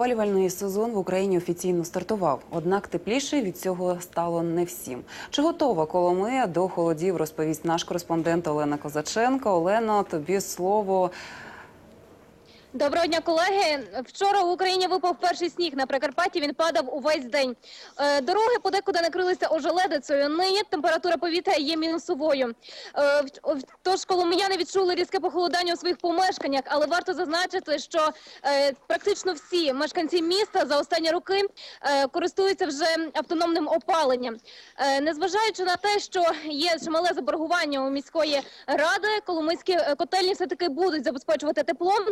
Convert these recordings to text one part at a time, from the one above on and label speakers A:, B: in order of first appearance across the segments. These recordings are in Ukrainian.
A: Опалювальний сезон в Україні офіційно стартував, однак тепліше від цього стало не всім. Чи готова Коломия до холодів? Розповість наш кореспондент Олена Козаченко. Олено, тобі слово.
B: Доброго дня, колеги. Вчора в Україні випав перший сніг на Прикарпатті. Він падав увесь день. Е, Дороги подекуди накрилися ожеледицею. Нині температура повітря є мінусовою. Е, Тож коломияни відчули різке похолодання у своїх помешканнях, але варто зазначити, що е, практично всі мешканці міста за останні роки користуються вже автономним опаленням. Незважаючи на те, що є чимале заборгування у міської ради, коломийські котельні все таки будуть забезпечувати теплом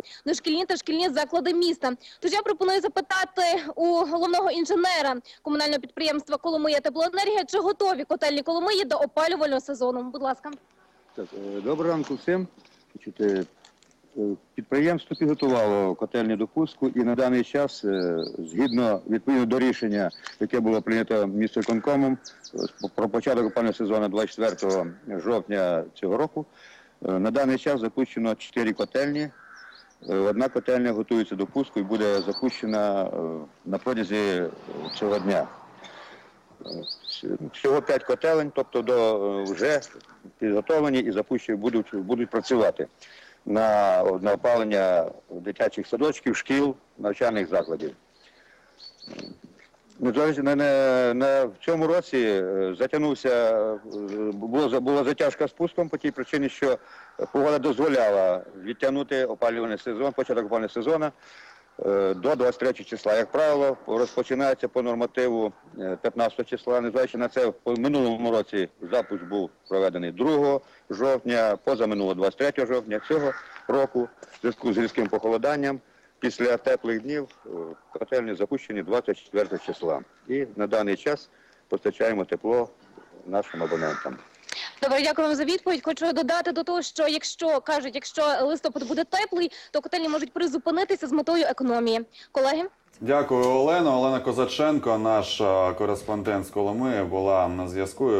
B: дошкільні та шкільні заклади міста. Тож я пропоную запитати у головного інженера комунального підприємства Коломия Теплоенергія, чи готові котельні Коломиї до опалювального сезону. Будь ласка.
C: Так, е, доброго ранку всім. Е, е, Підприємство підготувало котельні до пуску і на даний час, згідно відповідно до рішення, яке було прийнято міськвиконкомом е, про початок опалювального сезону 24 жовтня цього року, на даний час запущено 4 котельні. Е, Одна котельня готується до пуску і буде запущена е, на протязі е, цього дня. Всього 5 котелень, тобто до вже підготовлені і запущені будуть, будуть працювати на, на опалення дитячих садочків, шкіл, навчальних закладів. На, на, на в цьому році е, затягнувся, е, було, була затяжка з пуском по тій причині, що погода дозволяла відтягнути опалювальний сезон, початок опалювального сезону е, до 23 числа. Як правило, розпочинається по нормативу е, 15 числа. Незважаючи на це, в минулому році запуск був проведений 2 жовтня, позаминуло 23 жовтня цього року, в зв'язку з різким похолоданням. Після теплих днів е, котельні запущені 24 числа. І на даний час постачаємо тепло нашим абонентам.
B: Добре, дякую вам за відповідь. Хочу додати до того, що якщо кажуть, якщо листопад буде теплий, то котельні можуть призупинитися з метою економії. Колеги.
D: Дякую, Олено. Олена Козаченко, наш е, кореспондент з Коломиї, була на зв'язку,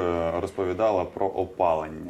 D: розповідала про опалення.